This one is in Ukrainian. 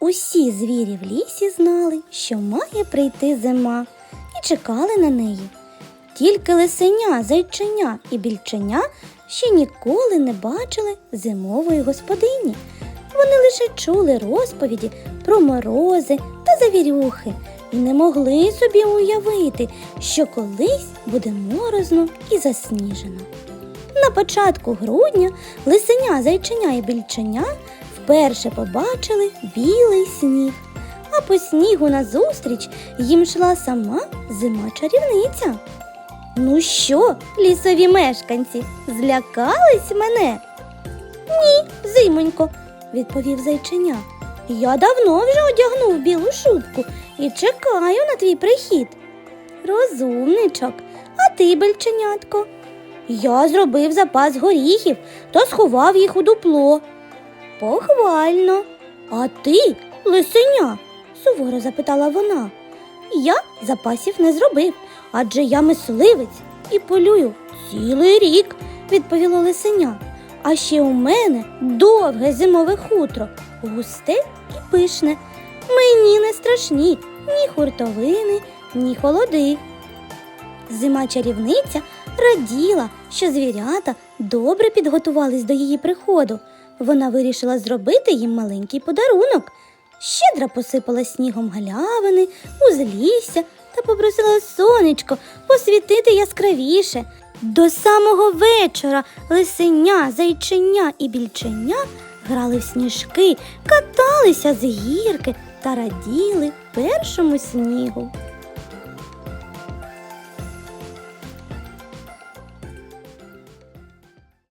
Усі звірі в лісі знали, що має прийти зима, і чекали на неї. Тільки лисеня, зайченя і більченя ще ніколи не бачили зимової господині. Вони лише чули розповіді про морози та завірюхи і не могли собі уявити, що колись буде морозно і засніжено. На початку грудня лисеня, зайченя і більченя вперше побачили білий сніг, а по снігу назустріч їм йшла сама зима чарівниця. Ну що, лісові мешканці, злякались мене? Ні, зимонько, відповів зайченя. Я давно вже одягнув білу шубку і чекаю на твій прихід. Розумничок, а ти, бельченятко? Я зробив запас горіхів та сховав їх у дупло. Похвально. А ти, лисеня? суворо запитала вона. Я запасів не зробив, адже я мисливець і полюю цілий рік, відповіло лисеня. А ще у мене довге зимове хутро, густе і пишне. Мені не страшні ні хуртовини, ні холоди. Зима чарівниця раділа, що звірята добре підготувались до її приходу. Вона вирішила зробити їм маленький подарунок. Щедро посипала снігом галявини, узлісся та попросила сонечко посвітити яскравіше. До самого вечора лисеня, зайченя і більченя грали в сніжки, каталися з гірки та раділи першому снігу.